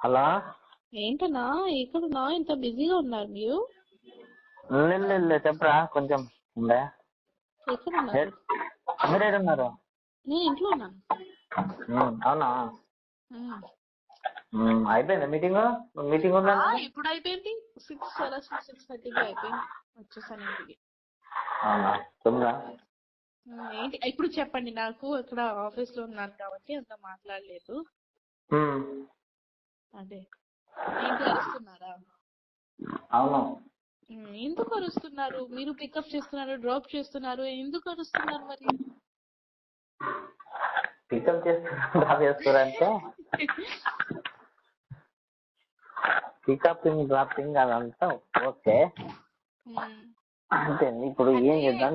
Hello? ఏంటన్నా ఎక్కడున్నా ఇంత బిజీగా ఉన్నారు మీరు? లేదు చెప్పరా కొంచెం ఉండే. మీరు నేను ఇంట్లో ఉన్నాను అవునా? అయిపోయిందా మీటింగ్? మీటింగ్ ఉందా? ఆ, ఎప్పుడు అయిపోయింది. సిక్స్ అలా సిక్స్ సిక్స్ థర్టీకి అయిపోయింది. వచ్చేసాను ఇంటికి. అవునా? ఏంటి ఇప్పుడు చెప్పండి నాకు ఇక్కడ ఆఫీస్లో ఉన్నాను కాబట్టి అంత మాట్లాడలేదు. అదే. ఏంటి అరుస్తున్నారా? అవును. ఎందుకు అరుస్తున్నారు? మీరు పికప్ చేస్తున్నారు డ్రాప్ చేస్తున్నారు ఎందుకు అరుస్తున్నారు మరి? పికప్ చేస్తున్నా డ్రాప్ చేస్తారంటే పికపింగ్ డ్రాపింగ్ అదంతా ఓకే. అంతే ఇప్పుడు ఏం చేద్దాం?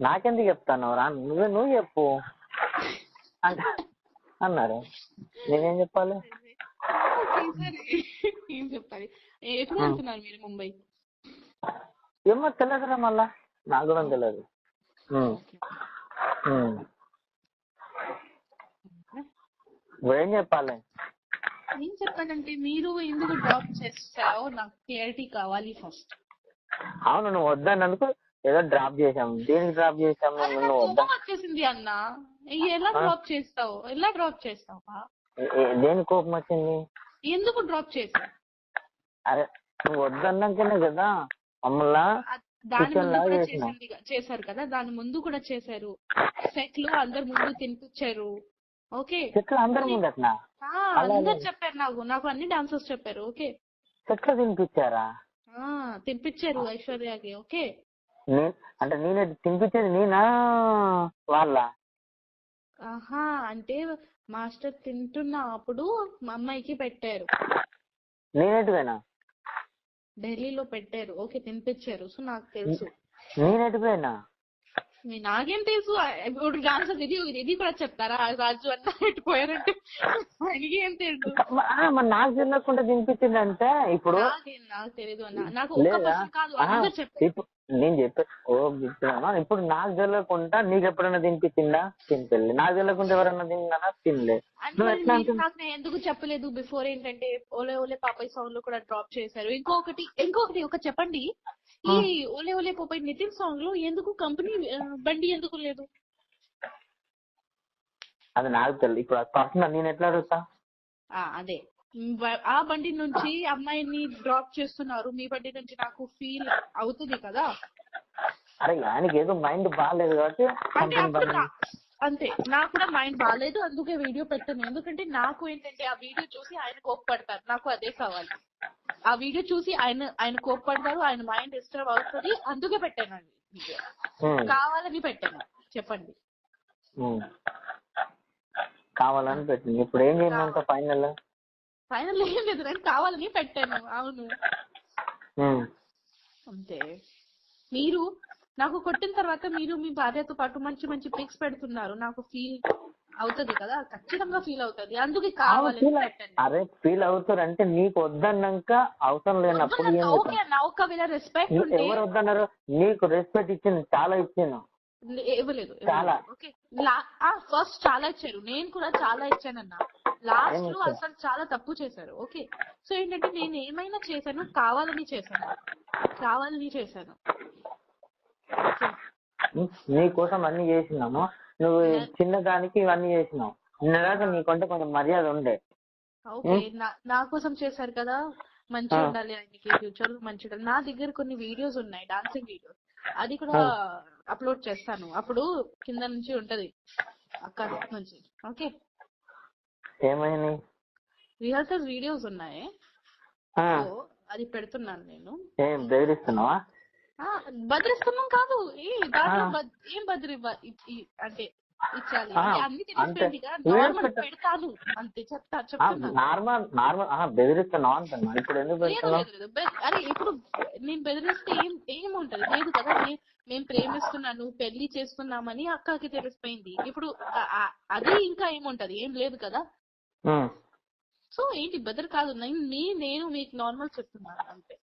నాకెందుకు చెప్తాను రా నువ్వే నువ్వు చెప్పు. అంట అన్నారు నేనేం చెప్పాలి? ఓకే, సరే ఏం చెప్పాలి? ఏ- ఎప్పుడు వెళ్తున్నారు మీరు ముంబై? ఏమో తెలియదురా మళ్ళా. నాకు కూడా తెలియదు. ఏం చెప్పాలి? ఏం చెప్పాలంటే మీరు ఎందుకు డ్రాప్ చేస్తారో నాకు క్లారిటీ కావాలి ఫస్ట్. అవును నువ్వు వద్దన్నందుకు ఏదో డ్రాప్ చేసాం దేనికి డ్రాప్ కోపం వచ్చేసింది అన్న. ఎలా డ్రాప్ చేస్తావు? ఎలా డ్రాప్ చేస్తావా? దేనికి కోపం వచ్చింది? ఎందుకు డ్రాప్ చేసావు? అరే నువ్వు వద్దన్నాకనే కదా మమ్మల్ని దాని ముందు కూడా. చేసింది చేశారు కదా? దాని ముందు కూడా చేశారు. సెట్లో అందరు ముందు తినిపించారు. ఓకే? అందరి ముందు అట్లా అందరు చెప్పారు నాకు. నాకు అన్ని డాన్సర్స్ చెప్పారు. ఓకే? చెట్లు తినిపించారా? ఆ తినిపించారు ఐశ్వర్యకి. ఓకే? అంటే నేనే తినిపించేది నేనా? వాళ్ళ? ఆహా అంటే మాస్టర్ తింటున్న అప్పుడు మా అమ్మాయికి పెట్టారు. నేనెటుపోయినా? ఢిల్లీలో పెట్టారు. ఓకే తినిపించారు. సో నాకు తెలుసు. నేనెటుపోయినా? మీ- నాకేం తెలుసు? ఇప్పుడు డాన్సర్ ఇది ఇది కూడా చెప్తారా? రాజు అన్న పెట్టిపోయారంటే ఆయనకి ఏం తెలుసు నాకు తెలియకుండా తినిపించిందంటే ఇప్పుడు నాకేం తెలియదు అన్న. నాకు పర్సన్ కాదు. అందరు చెప్పారు ఇప్పుడు నేను చెప్పే ఓ చెప్తున్నాను ఇప్పుడు నాకు తెలియకుండా నీకు ఎప్పుడైనా తినిపించిందా? తినిపించలే. నాకు తెలియకుండా ఎవరైనా తిన్నానా తినలే. నువ్వు ఎట్లా నాకు నేను ఎందుకు చెప్పలేదు? బిఫోర్ ఏంటంటే ఓలే ఓలే పాపయ్య సాంగ్లో కూడా డ్రాప్ చేశారు. ఇంకొకటి ఇంకొకటి ఒక చెప్పండి. ఈ ఓలే ఓలే పాపయ్ నితిన్ సాంగ్లో ఎందుకు కంపెనీ బండి ఎందుకు లేదు? అది నాకు తెలియదు ఇప్పుడు పర్సనల్ నేను ఎట్లా అడుగుతా అదే. ఆ బండి నుంచి అమ్మాయిని డ్రాప్ చేస్తున్నారు. మీ బండి నుంచి నాకు ఫీల్ అవుతుంది కదా? అరే ఆయనకి ఏదో మైండ్ బాగాలేదు కాబట్టి అంతే నాకు కూడా మైండ్ బాగాలేదు అందుకే వీడియో పెట్టాను. ఎందుకంటే నాకు ఏంటంటే ఆ వీడియో చూసి ఆయన కోప్పడతారు. నాకు అదే కావాలి. ఆ వీడియో చూసి ఆయన ఆయన కోప్పడతారు. ఆయన మైండ్ డిస్టర్బ్ అవుతుంది. అందుకే పెట్టాను అండి కావాలని పెట్టాను. చెప్పండి. కావాలని పెట్టింది. ఇప్పుడు ఏం చేయమంట ఫైనల్? ఫైనల్ ఏం లేదు నేను కావాలని పెట్టాను. అవును. అంతే. మీరు నాకు కొట్టిన తర్వాత మీరు మీ భార్యతో పాటు మంచి మంచి పిక్స్ పెడుతున్నారు. నాకు ఫీల్ అవుతది కదా ఖచ్చితంగా ఫీల్ అవుతది. అందుకే పెట్టండి అరే ఫీల్ అవుతారు అంటే నీకు వద్దన్నాక అవసరం లేనప్పుడు ఒకవేళ రెస్పెక్ట్ ఎవరు వద్దన్నారు? నీకు రెస్పెక్ట్ ఇచ్చింది చాలా ఇచ్చాను ఇవ్వలేదు చాలా. ఓకే. ఫస్ట్ చాలా ఇచ్చారు. నేను కూడా చాలా ఇచ్చానన్న. లాస్ట్లో? అసలు చాలా తప్పు చేశారు. ఓకే. సో ఏంటంటే నేను ఏమైనా చేశాను కావాలని చేశాను. కావాలని చేశాను. నీ కోసం అన్ని చేసినాము. నువ్వు చిన్న దానికి ఇవన్నీ చేసినావు. నిన్నదాకా నీకంటే కొంచెం మర్యాద ఉండే. ఓకే. నా- కోసం చేశారు కదా. మంచిగా ఉండాలి ఆయనకి ఫ్యూచర్లో మంచిగా. నా దగ్గర కొన్ని వీడియోస్ ఉన్నాయి డాన్సింగ్ వీడియోస్ అది కూడా అప్లోడ్ చేస్తాను. అప్పుడు కింద నుంచి ఉంటది. అక్కడ నుంచి. ఓకే? ఏమైంది? రిహర్సల్ వీడియోస్ ఉన్నాయి. అది పెడుతున్నాను నేను. ఏం బెదిరిస్తున్నావా? బదిరిస్తున్నాం కాదు. ఏ దాంట్లో బద్- ఏం బదిరి అంటే నార్మల్ అంటున్నా ఇప్పుడు ఎందుకు అరే నేను బెదిరిస్తే ఏం ఏముంటది? లేదు కదా నేను ప్రేమిస్తున్నాను పెళ్ళి చేస్తున్నామని అక్కకి తెలిసిపోయింది. ఇప్పుడు అది ఇంకా ఏముంటది? ఏం లేదు కదా. సో ఏంటి బెదర్ కాదు? నేను మీకు నార్మల్ చెప్తున్నాను అంతే.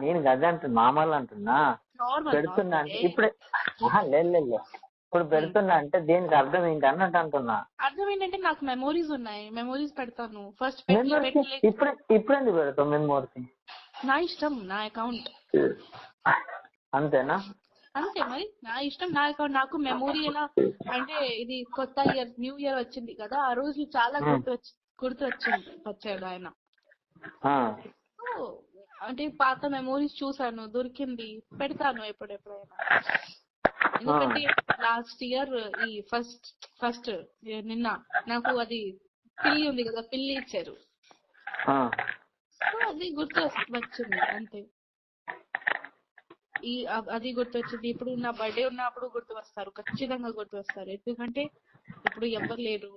నేను గదే అంటున్నా మామూలు అంటున్నా. నార్మల్ పెడుతున్నా ఇప్పుడే లేదు లేదు. ఇప్పుడు పెడుతున్నా అంటే దీనికి అర్థం ఏంటి అన్నట్టు అంటున్నా. అర్థం ఏంటంటే నాకు మెమోరీస్ ఉన్నాయి. మెమోరీస్ పెడతాను. ఫస్ట్ ఇప్పుడు ఇప్పుడు ఎందుకు పెడతావు మెమోరీస్ నా? ఇష్టం నా అకౌంట్ అంతేనా? అంతే మరి. నా ఇష్టం నా అకౌంట్ నాకు మెమోరీ ఎలా అంటే ఇది కొత్త ఇయర్ న్యూ ఇయర్ వచ్చింది కదా. ఆ రోజు చాలా గుర్తు వచ్చి గుర్తు వచ్చింది వచ్చాడు ఆయన. అంటే పాత మెమోరీస్ చూసాను దొరికింది. పెడతాను ఎప్పుడెప్పుడైనా. ఎందుకంటే లాస్ట్ ఇయర్ ఈ ఫస్ట్ ఫస్ట్ నిన్న నాకు అది పిల్లి ఉంది కదా పిల్లి ఇచ్చారు. సో అది గుర్తు వచ్చింది అంతే. ఈ అది గుర్తు వచ్చింది ఇప్పుడు నా బర్త్డే ఉన్నప్పుడు గుర్తు వస్తారు ఖచ్చితంగా గుర్తు వస్తారు ఎందుకంటే ఇప్పుడు ఎవ్వరు లేరు.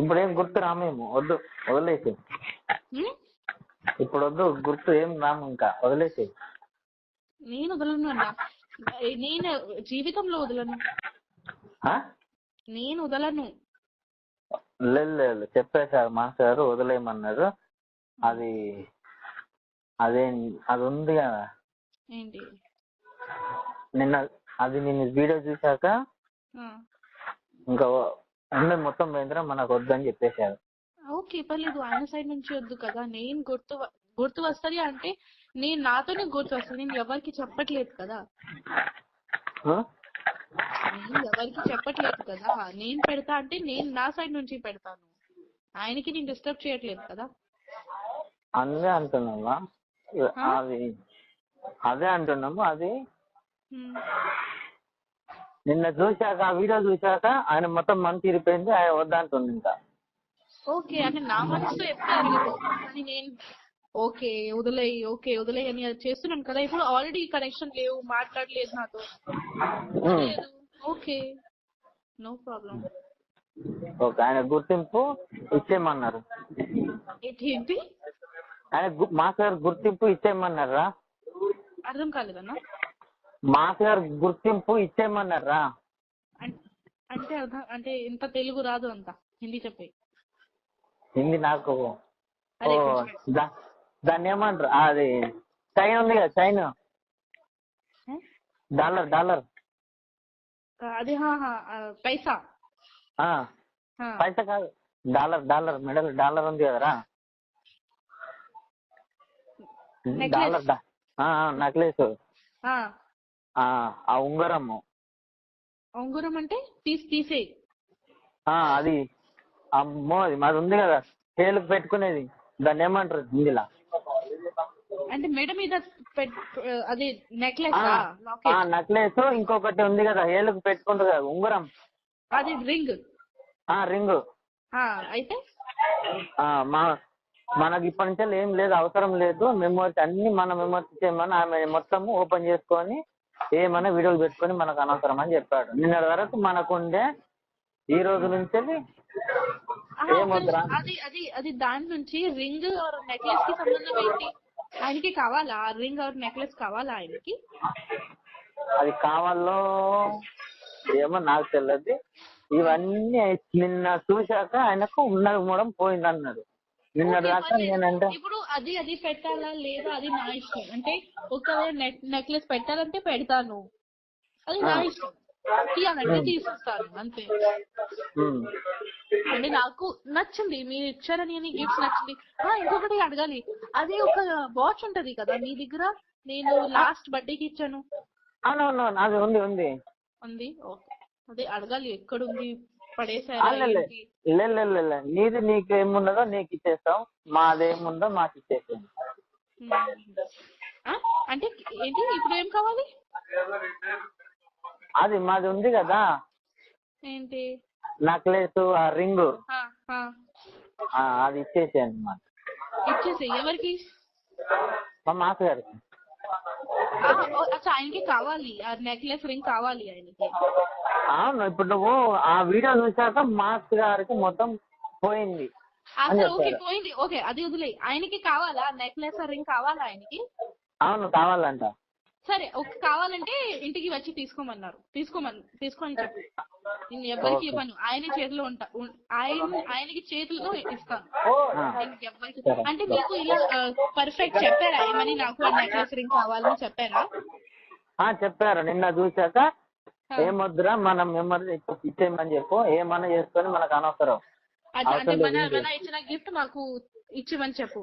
ఇప్పుడు ఏం గుర్తు రామేమో వద్దు వదిలేసి? ఇప్పుడు వద్దు గుర్తు ఏం రాము ఇంకా వదిలేసి నేను వదలను అన్న. నేను జీవితంలో వదలను. ఆ? నేను వదలను. లేదు చెప్పేశారు మాస్టర్ గారు వదిలేయమన్నారు. అది అదే అది ఉంది కదా. ఏంటి? నిన్న అది నేను వీడియో చూశాక. ఇంకా అందరు మొత్తం పోయిందిరా మనకు వద్దని చెప్పేశారు. ఓకే పర్లేదు. ఆయన సైడ్ నుంచి వద్దు కదా. నేను గుర్తు గుర్తు వస్తుంది అంటే నేను నాతోనే వస్తుంది. నేను ఎవరికి చెప్పట్లేదు కదా? నేను ఎవరికి చెప్పట్లేదు కదా? నేను పెడతా అంటే నేను నా సైడ్ నుంచి పెడతాను. ఆయనకి నేను డిస్టర్బ్ చేయట్లేదు కదా? అదే అంటున్నామా అది అదే అంటున్నాము. అది. నిన్న చూశాక ఆ వీడియో చూశాక ఆయన మొత్తం మనసు తిరిగిపోయింది ఆయన వద్దంటుంది ఇంకా ఓకే అంటే నా మనసులో ఎప్పుడు కానీ నేను ఓకే వదిలేయి ఓకే వదిలేయి అని అది చేస్తున్నాను కదా. ఇప్పుడు ఆల్రెడీ కనెక్షన్ లేవు మాట్లాడలేదు నాతో. ఓకే. నో ప్రాబ్లం ఓకే ఆయన గుర్తింపు ఇచ్చేయమన్నారు. ఏంటి? ఆయన మాస్ గారు గుర్తింపు ఇచ్చేయమన్నారా? అర్థం కాలేదన్నా మాస్ గారు గుర్తింపు ఇచ్చేయమన్నారా? అంటే అర్థం అంటే ఇంత తెలుగు రాదు అంత హిందీ చెప్పే హిందీ నాకు దాన్ని ఏమంటారు? అది చైన్ ఉంది కదా చైన్? Dollar dollar. అదే పైసా. పైసా కాదు. డాలర్ డాలర్ మెడల్ డాలర్ ఉంది కదరా. Dollar necklace. ఆ, ఆ ఉంగరము. ఉంగరం అంటే తీసి తీసేయి. ఆ, అది. అమ్మో అది మాది ఉంది కదా. చేలుకు పెట్టుకునేది. దాన్ని ఏమంటారు? హిందీలో అంటే మెడ మీద అదే నెక్లెస్ నెక్లెస్ ఇంకొకటి ఉంది కదా ఏలుకు పెట్టుకుంటారు కదా ఉంగరం. అది రింగ్. ఆ రింగు. అయితే? ఆ, మా మనకి ఇప్పటి నుంచి ఏం లేదు అవసరం లేదు. మెమోరీస్ అన్ని మన మెమోరీస్ ఇచ్చేయమని ఆమె మొత్తం ఓపెన్ చేసుకొని ఏమైనా వీడియోలు పెట్టుకొని మనకు అనవసరం అని చెప్పాడు. నిన్నటి వరకు మనకుండే ఈ రోజు నుంచి. అది అది అది దాని నుంచి రింగ్ నెక్లెస్కి సంబంధం ఏంటి? ఆయనకి కావాలా? రింగ్ ఆర్ నెక్లెస్ కావాలా ఆయనకి? అది కావాలో ఏమో నాకు తెలియదు ఇవన్నీ నిన్న చూశాక ఆయనకు ఉన్నది కూడా పోయింది అన్నాడు నిన్నటి దాకా. నేనంటే ఇప్పుడు అది అది పెట్టాలా లేదా? అది నా ఇష్టం. అంటే ఒకవేళ నెక్లెస్ పెట్టాలంటే పెడతాను. అది నా. ఇష్టం. తీయాలంటే తీసిస్తాను అంతే. ఉమ్. అంటే నాకు నచ్చింది మీరు ఇచ్చారని అని గిఫ్ట్స్ నచ్చింది. ఇంకొకటి అడగాలి. అదే ఒక వాచ్ ఉంటది కదా మీ దగ్గర? నేను లాస్ట్ బర్త్డేకి ఇచ్చాను. అవునవును అది ఉంది ఉంది. ఉంది? ఓకే. అదే అడగాలి ఎక్కడుంది? పడేసారా. నీది నీకు ఏమున్నదో నీకు ఇచ్చేస్తాం. మాదేముందో మాకు ఇచ్చేస్తాం. ఆ? అంటే ఏంటి? ఇప్పుడు ఏం కావాలి? అది మాది ఉంది కదా. ఏంటి? నెక్లెస్ ఆ రింగ్. అది ఇచ్చేసేయండి మాకు ఇచ్చేసి ఎవరికి? మా మాస్ గారికి అచ్చా ఆయనకి కావాలి ఆ నెక్లెస్ రింగ్ కావాలి ఆయనకి. అవును ఇప్పుడు నువ్వు ఆ వీడియో చూశాక మాస్ గారికి మొత్తం పోయింది. అసలు ఓకే పోయింది ఓకే అది వదిలే ఆయనకి కావాలా? నెక్లెస్ రింగ్ కావాలా ఆయనకి? అవును కావాలంట. సరే ఒక కావాలంటే ఇంటికి వచ్చి తీసుకోమన్నారు. తీసుకోమని తీసుకొని చెప్పు. నేను ఎవరికి. ఇవ్వను. ఆయన చేతిలో ఉంటా. ఆయన ఆయనకి చేతిలో ఇస్తాను. సరే. అంటే మీకు ఇలా పర్ఫెక్ట్ చెప్పారా? ఏమని నాకు ఆ నెక్లెస్ రింగ్ కావాలని చెప్పారా? ఆ చెప్పారు. నిన్న చూశాక ఆ. ఏమొద్దురా? మనం మెమరీ ఇచ్చేయమని చెప్పు. ఏమన్నా చేసుకొని మనకు అనవసరం. మన ఇచ్చిన గిఫ్ట్ మాకు ఇచ్చిమని చెప్పు.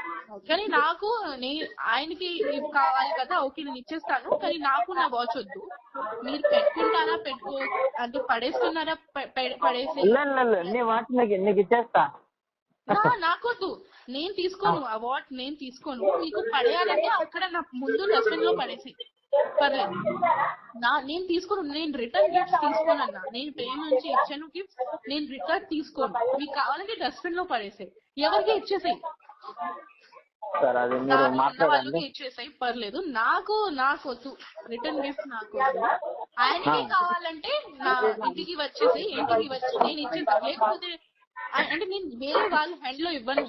కానీ నాకు నే ఆయనకి కావాలి కదా ఓకే నేను ఇచ్చేస్తాను కానీ నాకు నా వాచ్ వద్దు. మీరు పెట్టుకుంటారా పెట్టుకో అంటే పడేస్తున్నారా ప- ప- పడేసి? నీకు ఇచ్చేస్తా. నా- నాకొద్దు. నేను తీసుకోను ఆ. వాట్ నేను తీసుకోను. మీకు పడేయాలంటే అక్కడ నా ముందు డస్ట్బిన్లో పడేసి. పర్లేదు. నా నేను తీసుకోను నేను రిటర్న్ గిఫ్ట్స్ తీసుకోను అన్న నేను ప్రేమ నుంచి ఇచ్చాను గిఫ్ట్స్ నేను రిటర్న్ తీసుకోను. మీకు కావాలంటే డస్ట్బిన్లో పడేసాయి. ఎవరికి ఇచ్చేసాయి? సరే అది మీరు నాకు ఉన్న మాట్లాడండి. వాళ్ళకి ఇచ్చేసాయి పర్లేదు. నాకు నాకు వద్దు. రిటర్న్ గిఫ్ట్ నాకు ఆయనకి కావాలంటే నా ఇంటికి వచ్చేసి ఇంటికి వచ్చి నేను ఇచ్చేస్తాను లేకపోతే అంటే నేను వేరే వాళ్ళ హ్యాండ్లో ఇవ్వను.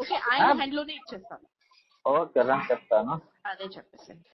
ఓకే ఆయన హ్యాండ్లోనే ఇచ్చేస్తాను. ఓకే రా చెప్తాను. అదే చెప్పేసి